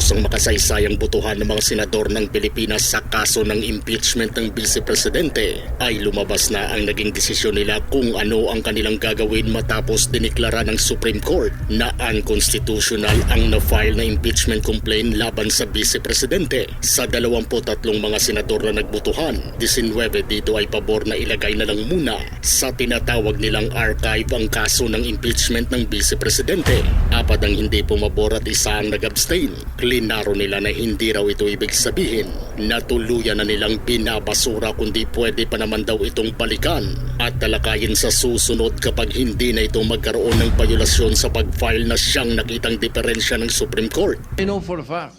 Matapos ang makasaysayang butuhan ng mga senador ng Pilipinas sa kaso ng impeachment ng Vice Presidente, ay lumabas na ang naging desisyon nila kung ano ang kanilang gagawin matapos diniklara ng Supreme Court na unconstitutional ang na-file na impeachment complaint laban sa Vice Presidente. Sa 23 mga senador na nagbutuhan, 19 dito ay pabor na ilagay na lang muna sa tinatawag nilang archive ang kaso ng impeachment ng Vice Presidente. Apat ang hindi pumabor at isa ang nag-abstain. Klinaro nila na hindi raw ito ibig sabihin na tuluyan na nilang binabasura kundi pwede pa naman daw itong balikan at talakayin sa susunod kapag hindi na ito magkaroon ng violasyon sa pag-file na siyang nakitang diferensya ng Supreme Court. I know for a fact,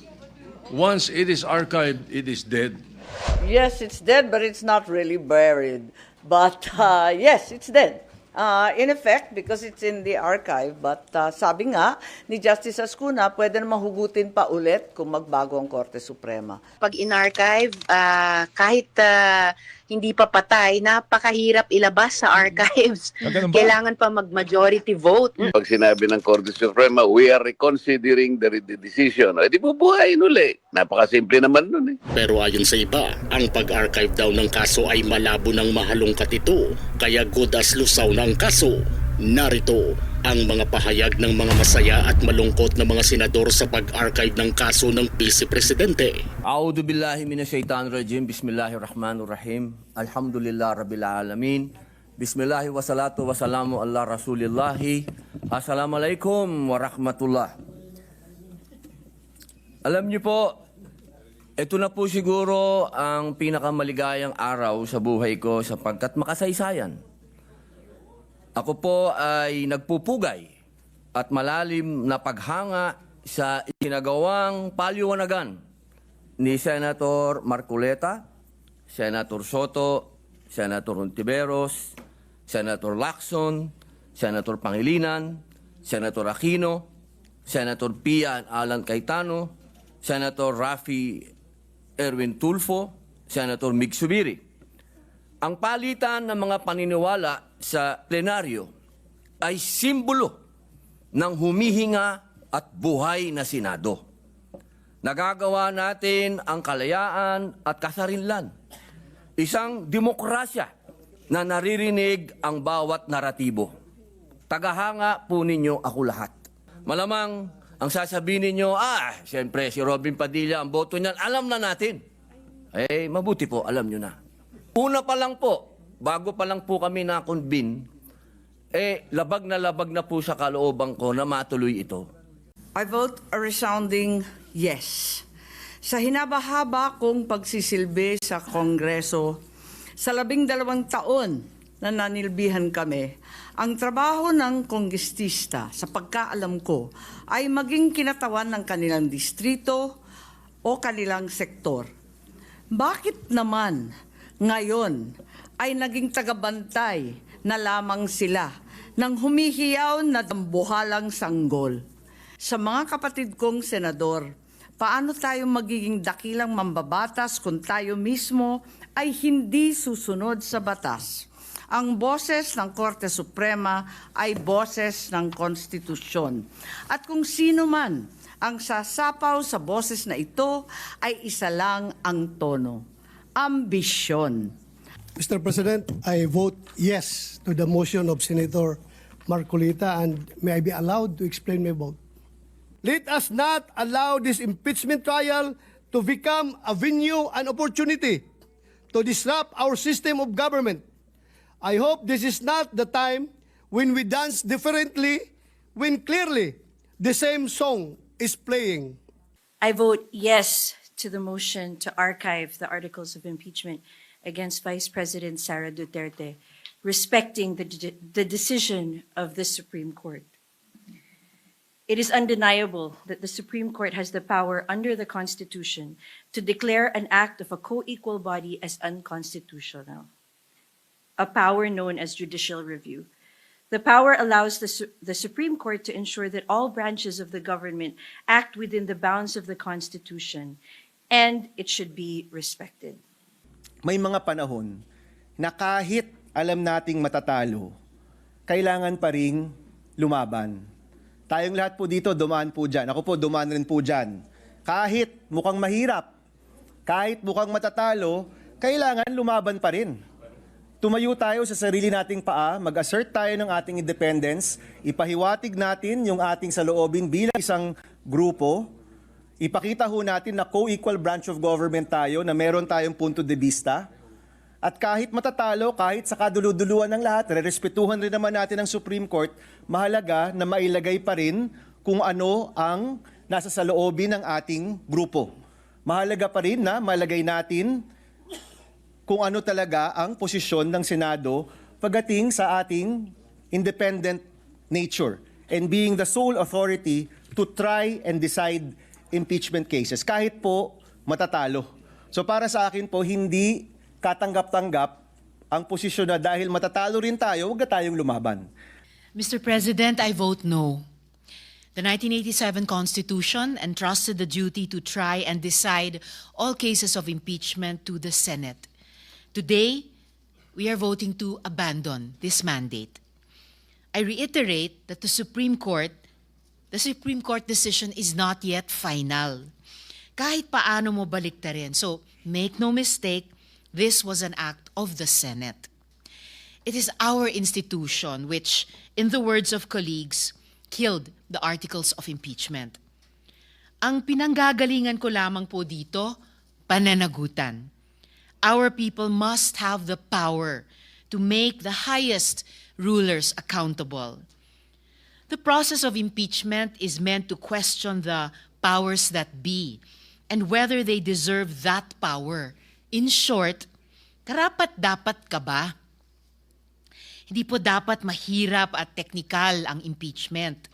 once it is archived, it is dead. Yes, it's dead, but it's not really buried. But uh, yes, it's dead. Uh, in effect, because it's in the archive, but uh, sabi nga ni Justice Ascuna, pwede na mahugutin pa ulit kung magbago ang Korte Suprema. pag in-archive, ah, kahit ah, hindi pa patay, napakahirap ilabas sa archives. Kailangan pa mag-majority vote. Pag sinabi ng Korte Suprema, we are reconsidering the, the decision. Eh, di bubuhayin uli. Napakasimple naman nun eh. Pero ayon sa iba, ang pag-archive daw ng kaso ay malabo ng mahalongkat ito. Kaya good as lusaw ang kaso. Narito ang mga pahayag ng mga masaya at malungkot na mga senador sa pag-archive ng kaso ng Vice Presidente. A'udhu billahi minasyaitanir rajim. Bismillahirrahmanirrahim. Alhamdulillah rabbil alamin. Bismillahi wassalatu wassalamu ala rasulillahi. Assalamualaikum warahmatullah. Alam niyo po, ito na po siguro ang pinakamaligayang araw sa buhay ko sapagkat makasaysayan. Ako po ay nagpupugay at malalim na paghanga sa isinagawang paliwanagan ni Senator Marculeta, Senator Soto, Senator Ontiveros, Senator Lacson, Senator Pangilinan, Senator Aquino, Senator Pia Alan Cayetano, Senator Rafi Erwin Tulfo, Senator Mig Subiri. Ang palitan ng mga paniniwala sa plenaryo ay simbolo ng humihinga at buhay na Senado. Nagagawa natin ang kalayaan at kasarinlan. Isang demokrasya na naririnig ang bawat naratibo. Tagahanga po ninyo ako lahat. Malamang ang sasabihin ninyo, ah, siyempre si Robin Padilla, ang boto niyan, alam na natin. Eh, mabuti po, alam nyo na. Una pa lang po, bago pa lang po kami na-convene, eh, labag na labag na po sa kalooban ko na matuloy ito. I vote a resounding yes. Sa hinabahaba kong pagsisilbi sa Kongreso, sa labing dalawang taon na nanilbihan kami, ang trabaho ng konggestista sa pagkaalam ko ay maging kinatawan ng kanilang distrito o kanilang sektor. Bakit naman ngayon ay naging tagabantay na lamang sila ng humihiyaw na dambuhalang sanggol? Sa mga kapatid kong senador, paano tayo magiging dakilang mambabatas kung tayo mismo ay hindi susunod sa batas? Ang boses ng Korte Suprema ay boses ng konstitusyon. At kung sino man ang sasapaw sa boses na ito ay isa lang ang tono. Ambisyon. Mr. President, I vote yes to the motion of Senator Marcolita and may I be allowed to explain my vote. Let us not allow this impeachment trial to become a venue and opportunity to disrupt our system of government. I hope this is not the time when we dance differently when clearly the same song is playing. I vote yes to the motion to archive the articles of impeachment against Vice President Sara Duterte, respecting the, de- the decision of the Supreme Court. It is undeniable that the Supreme Court has the power under the Constitution to declare an act of a co equal body as unconstitutional, a power known as judicial review. The power allows the, Su- the Supreme Court to ensure that all branches of the government act within the bounds of the Constitution, and it should be respected. May mga panahon na kahit alam nating matatalo, kailangan pa ring lumaban. Tayong lahat po dito, dumaan po dyan. Ako po, dumaan rin po dyan. Kahit mukhang mahirap, kahit mukhang matatalo, kailangan lumaban pa rin. Tumayo tayo sa sarili nating paa, mag-assert tayo ng ating independence, ipahiwatig natin yung ating saloobin bilang isang grupo, ipakita ho natin na co-equal branch of government tayo, na meron tayong punto de vista, at kahit matatalo, kahit sa kaduluduluan ng lahat, rerespetuhan rin naman natin ang Supreme Court, mahalaga na mailagay pa rin kung ano ang nasa saloobin ng ating grupo. Mahalaga pa rin na malagay natin kung ano talaga ang posisyon ng Senado pagdating sa ating independent nature and being the sole authority to try and decide impeachment cases kahit po matatalo. So para sa akin po hindi katanggap-tanggap ang posisyon na dahil matatalo rin tayo, huwag na tayong lumaban. Mr. President, I vote no. The 1987 Constitution entrusted the duty to try and decide all cases of impeachment to the Senate. Today, we are voting to abandon this mandate. I reiterate that the Supreme Court, the Supreme Court decision is not yet final. Kahit paano mo baliktarin. So, make no mistake, this was an act of the Senate. It is our institution which, in the words of colleagues, killed the articles of impeachment. Ang pinanggagalingan ko lamang po dito, pananagutan. Our people must have the power to make the highest rulers accountable. The process of impeachment is meant to question the powers that be and whether they deserve that power. In short, karapat dapat ka ba? Hindi po dapat mahirap at teknikal ang impeachment.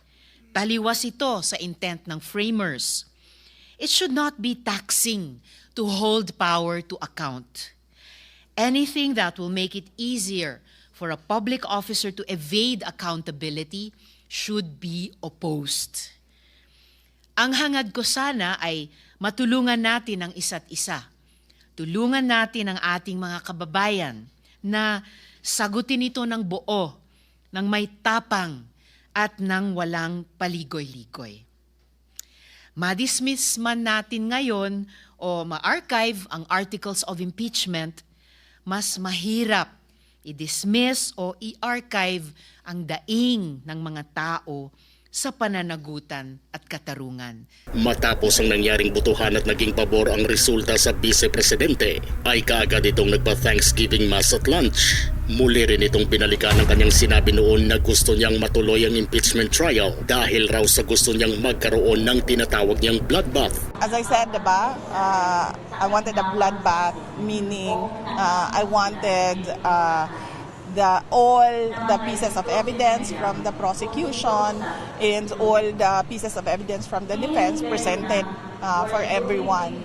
Taliwas ito sa intent ng framers. It should not be taxing to hold power to account. Anything that will make it easier for a public officer to evade accountability should be opposed. Ang hangad ko sana ay matulungan natin ang isa't isa. Tulungan natin ang ating mga kababayan na sagutin ito ng buo, ng may tapang at ng walang paligoy-ligoy. Madismiss man natin ngayon o ma-archive ang articles of impeachment, mas mahirap i-dismiss o i-archive ang daing ng mga tao sa pananagutan at katarungan. Matapos ang nangyaring butuhan at naging pabor ang resulta sa vice-presidente, ay kaagad itong nagpa-Thanksgiving Mass at lunch. Muli rin itong binalikan ng kanyang sinabi noon na gusto niyang matuloy ang impeachment trial dahil raw sa gusto niyang magkaroon ng tinatawag niyang bloodbath. As I said, diba, uh, I wanted a bloodbath, meaning uh, I wanted uh, the all the pieces of evidence from the prosecution and all the pieces of evidence from the defense presented uh, for everyone.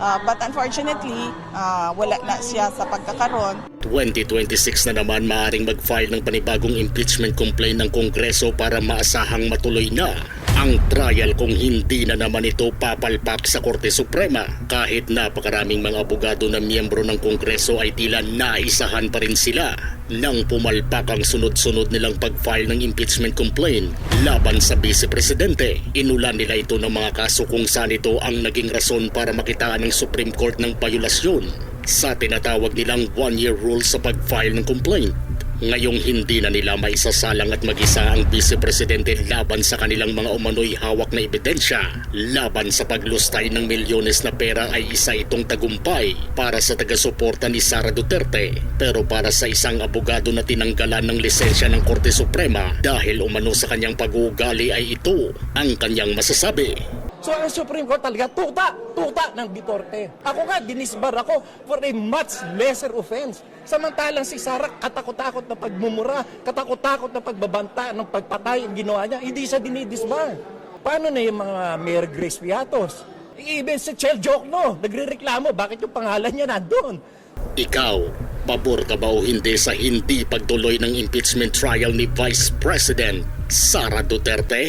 Uh, but unfortunately, uh, wala na siya sa pagkakaroon. 2026 na naman maaring mag-file ng panibagong impeachment complaint ng Kongreso para maasahang matuloy na ang trial kung hindi na naman ito papalpak sa Korte Suprema. Kahit napakaraming mga abogado na miyembro ng Kongreso ay tila naisahan pa rin sila nang pumalpak ang sunod-sunod nilang pag-file ng impeachment complaint laban sa Vice Presidente. Inulan nila ito ng mga kaso kung saan ito ang naging rason para makitaan ng Supreme Court ng violasyon sa tinatawag nilang one-year rule sa pag-file ng complaint. Ngayong hindi na nila maisasalang at mag-isa ang Vice Presidente laban sa kanilang mga umano'y hawak na ebidensya. Laban sa paglustay ng milyones na pera ay isa itong tagumpay para sa taga-suporta ni Sara Duterte. Pero para sa isang abogado na tinanggalan ng lisensya ng Korte Suprema dahil umano sa kanyang pag-uugali ay ito ang kanyang masasabi. So ang Supreme Court talaga, tuta, tuta ng Duterte. Ako nga, dinisbar ako for a much lesser offense. Samantalang si Sara, katakot-takot na pagmumura, katakot-takot na pagbabanta ng pagpatay ang ginawa niya, hindi siya dinidisbar. Paano na yung mga Mayor Grace Piatos? Even si Chel Jokno, nagre-reklamo, bakit yung pangalan niya nandun? Ikaw, Pabor ka ba o hindi sa hindi pagtuloy ng impeachment trial ni Vice President Sara Duterte?